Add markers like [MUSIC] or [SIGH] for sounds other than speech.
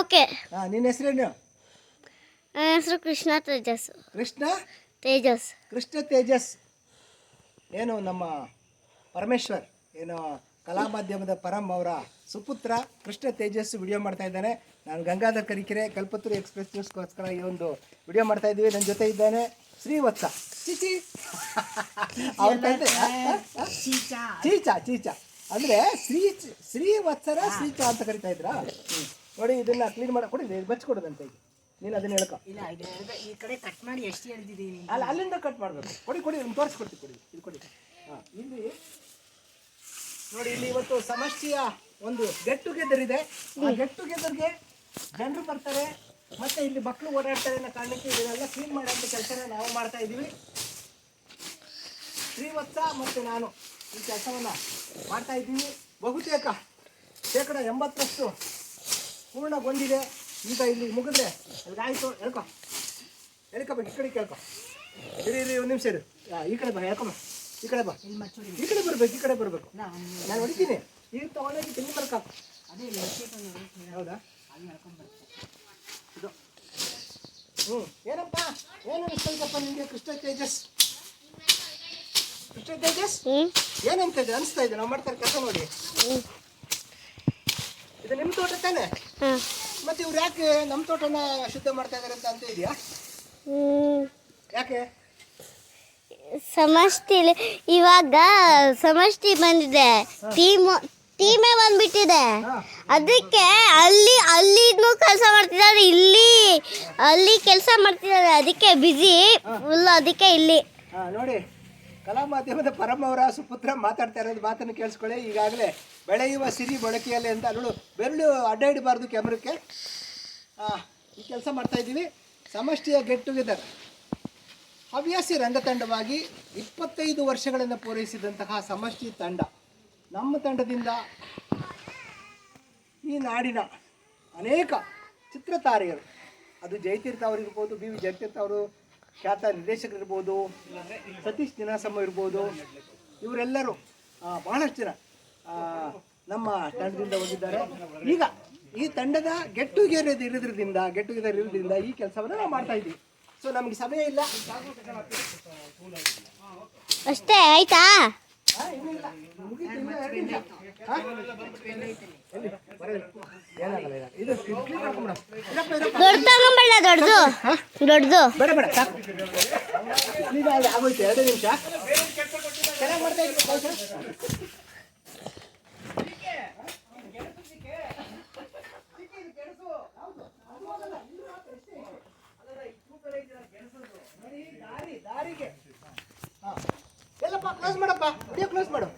Okay. ಹಾಂ ನಿನ್ನ ಹೆಸರೇನು? ನನ್ನ ಹೆಸರು ಕೃಷ್ಣ ತೇಜಸ್. ಕೃಷ್ಣ? ತೇಜಸ್. ಕೃಷ್ಣ ತೇಜಸ್. ಏನು ನಮ್ಮ ಪರಮೇಶ್ವರ್ ಏನು ಕಲಾ ಮಾಧ್ಯಮದ ಪರಂ ಅವರ ಸುಪುತ್ರ ಕೃಷ್ಣ ತೇಜಸ್ ವಿಡಿಯೋ ಮಾಡ್ತಾ ಇದ್ದಾನೆ. ನಾನು ಗಂಗಾಧರ್ ಕರಿಕೆರೆ ಕಲ್ಪತೂರು ಎಕ್ಸ್ಪ್ರೆಸ್ ನ್ಯೂಸ್ಗೋಸ್ಕರ ಈ ಒಂದು ವಿಡಿಯೋ ಮಾಡ್ತಾ ಇದ್ದೀವಿ. ನನ್ನ ಜೊತೆ ಇದ್ದಾನೆ ಶ್ರೀವತ್ಸ. ಚೀಚಿ [LAUGHS] ಅವ್ರ ತಂದೆ? ಚೀಚ. ಚೀಚ ಅಂದ್ರೆ ಶ್ರೀ ಶ್ರೀವತ್ಸರ ಶ್ರೀಚಾ ಅಂತ ಕರಿತಾ ಇದ್ರಾ. ನೋಡಿ ಇದನ್ನ ಕ್ಲೀನ್ ಮಾಡಿ ಕೊಡಿ ಬಚ್ಕೊಡೋದಂತೆ ಈಗ. ನೀನು ಅದನ್ನ ಹೇಳ್ಕೊ ಇಲ್ಲ ಇದು ಈ ಕಡೆ ಕಟ್ ಮಾಡಿ ಎಷ್ಟು ಹೇಳ್ತಿದ್ದೀನಿ ಅಲ್ಲ ಅಲ್ಲಿಂದ ಕಟ್ ಮಾಡಬೇಕು. ಕೊಡಿ ಕೊಡಿ ನಿಮ್ಗೆ ತೋರಿಸ್ಕೊಡ್ತೀವಿ ಕೊಡಿ ಇದು ಕೊಡಿ. ಹಾಂ ಇಲ್ಲಿ ನೋಡಿ ಇಲ್ಲಿ ಇವತ್ತು ಸಮಷ್ಟಿಯ ಒಂದು ಗೆಟ್ ಟುಗೆದರ್ ಇದೆ. ಆ ಗೆಟ್ ಟುಗೆದರ್ಗೆ ಜನರು ಬರ್ತಾರೆ ಮತ್ತೆ ಇಲ್ಲಿ ಮಕ್ಕಳು ಓಡಾಡ್ತಾರೆ ಅನ್ನೋ ಕಾರಣಕ್ಕೆ ಇದನ್ನೆಲ್ಲ ಕ್ಲೀನ್ ಮಾಡೋಂಥ ಕೆಲಸನ ನಾವು ಮಾಡ್ತಾ ಇದ್ದೀವಿ. ಶ್ರೀವತ್ಸ ಮತ್ತು ನಾನು ಈ ಕೆಲಸವನ್ನು ಮಾಡ್ತಾ ಇದ್ದೀವಿ. ಬಹುತೇಕ ಶೇಕಡ ಎಂಬತ್ತರಷ್ಟು ಪೂರ್ಣಗೊಂಡಿದೆ. ಈಗ ಇಲ್ಲಿ ಮುಗಿದ್ರೆ ಅಲ್ಲಿಗಾಯ್ತು ಹೇಳ್ಕೊ. ಹೇಳ್ಕೊಬೇಕು ಈ ಕಡೆ ಕೇಳ್ಕೊ. ಇರಿ ಇರಿ ಒಂದು ನಿಮಿಷ ಇರು. ಈ ಕಡೆ ಬಾ ಹೇಳ್ಕೊಮ್ಮ ಈ ಕಡೆ ಬಾ. ಈ ಕಡೆ ಬರ್ಬೇಕು ಈ ಕಡೆ ಬರಬೇಕು. ನಾನು ಹೊಡಿತೀನಿ. ಈಗ ತಗೊಂಡೋಗಿ ತಿಂಡಿ ಬರ್ಕಾಕು ಅದೇ ಹೌದಾ? ಇದು. ಹ್ಞೂ. ಏನಪ್ಪ? ಏನು ಅನಿಸ್ತೈತಪ್ಪ ನಿಮಗೆ ಕೃಷ್ಣ ತೇಜಸ್? ಕೃಷ್ಣ ತೇಜಸ್? ಹ್ಞೂ ಏನಂತ ಇದೆ ಅನಿಸ್ತಾ ಇದೆ. ನಾವು ಮಾಡ್ತಾರೆ ಕೆಲಸ ನೋಡಿ. ಇದು ನಿಮ್ಮ ತೋಟ ತಾನೆ? ಮತ್ತೆ ಇವ್ರು ಯಾಕೆ ನಮ್ಮ ತೋಟನ ಶುದ್ಧ ಮಾಡ್ತಾ ಇದಾರೆ ಅಂತ ಅಂತ ಇದೆಯಾ? ಯಾಕೆ? ಸಮಷ್ಟಿಲಿ ಇವಾಗ ಸಮಷ್ಟಿ ಬಂದಿದೆ. ಟೀಮ್ ಟೀಮೇ ಬಂದ್ಬಿಟ್ಟಿದೆ. ಅದಕ್ಕೆ ಅಲ್ಲಿ ಅಲ್ಲಿನೂ ಕೆಲಸ ಮಾಡ್ತಿದ್ದಾರೆ. ಇಲ್ಲಿ ಅಲ್ಲಿ ಕೆಲಸ ಮಾಡ್ತಿದ್ದಾರೆ. ಅದಕ್ಕೆ ಬಿಸಿ ಫುಲ್ ಅದಕ್ಕೆ ಇಲ್ಲಿ. ನೋಡಿ. ಕಲಾ ಮಾಧ್ಯಮದ ಪರಮ ಅವರ ಸುಪುತ್ರ ಮಾತಾಡ್ತಾ ಇರೋದು ಮಾತನ್ನು ಕೇಳಿಸ್ಕೊಳ್ಳಿ. ಈಗಾಗಲೇ ಬೆಳೆಯುವ ಸಿರಿ ಬಳಕೆಯಲ್ಲಿ ಅಂತ ಅಲ್ಲಳು ಬೆರಳು ಅಡ್ಡ ಇಡಬಾರ್ದು ಕ್ಯಾಮ್ರಕ್ಕೆ ಈ ಕೆಲಸ ಮಾಡ್ತಾ ಇದ್ದೀವಿ. ಸಮಷ್ಟಿಯ ಗೆಟ್ ಟುಗೆದರ್ ಹವ್ಯಾಸಿ ರಂಗತಂಡವಾಗಿ ಇಪ್ಪತ್ತೈದು ವರ್ಷಗಳನ್ನು ಪೂರೈಸಿದಂತಹ ಸಮಷ್ಟಿ ತಂಡ. ನಮ್ಮ ತಂಡದಿಂದ ಈ ನಾಡಿನ ಅನೇಕ ಚಿತ್ರತಾರೆಯರು, ಅದು ಜಯತೀರ್ಥ ಅವರಿರ್ಬೋದು ಬಿ ವಿ ಜಯತೀರ್ಥ ಅವರು ಖ್ಯಾತ ನಿರ್ದೇಶಕರಿರ್ಬೋದು ಸತೀಶ್ ದಿನಾಸಮ್ಮ ಇರ್ಬೋದು, ಇವರೆಲ್ಲರೂ ಬಹಳಷ್ಟು ಜನ ನಮ್ಮ ತಂಡದಿಂದ ಹೋಗಿದ್ದಾರೆ ಈಗ ಈ ತಂಡದ ಗೆಟ್ ಟುಗೆದರ್ ಇರೋದ್ರಿಂದ ಗೆಟ್ ಟುಗೆದರ್ ಇರೋದ್ರಿಂದ ಈ ಕೆಲಸವನ್ನು ನಾವು ಮಾಡ್ತಾ ಇದ್ದೀವಿ. ಸೊ ನಮಗೆ ಸಮಯ ಇಲ್ಲ. ಅಷ್ಟೇ, ಆಯ್ತಾ? ದೊಡ್ಡ ತಗೊಂಬೇಡ ದೊಡ್ಡದು. ಬೇಡ ಬೇಡ ಆಗೋಯ್ತು ನಿಮಿಷ. ಚೆನ್ನಾಗಿ ಮಾಡ್ತಾ ಇದ್ರು ಕೆಲಸ ದಾರಿಗೆ ಹಾಂ ಎಲ್ಲಪ್ಪ ಕ್ಲೋಸ್ ಮಾಡಪ್ಪ ವಿಡಿಯೋ ಕ್ಲೋಸ್ ಮಾಡು.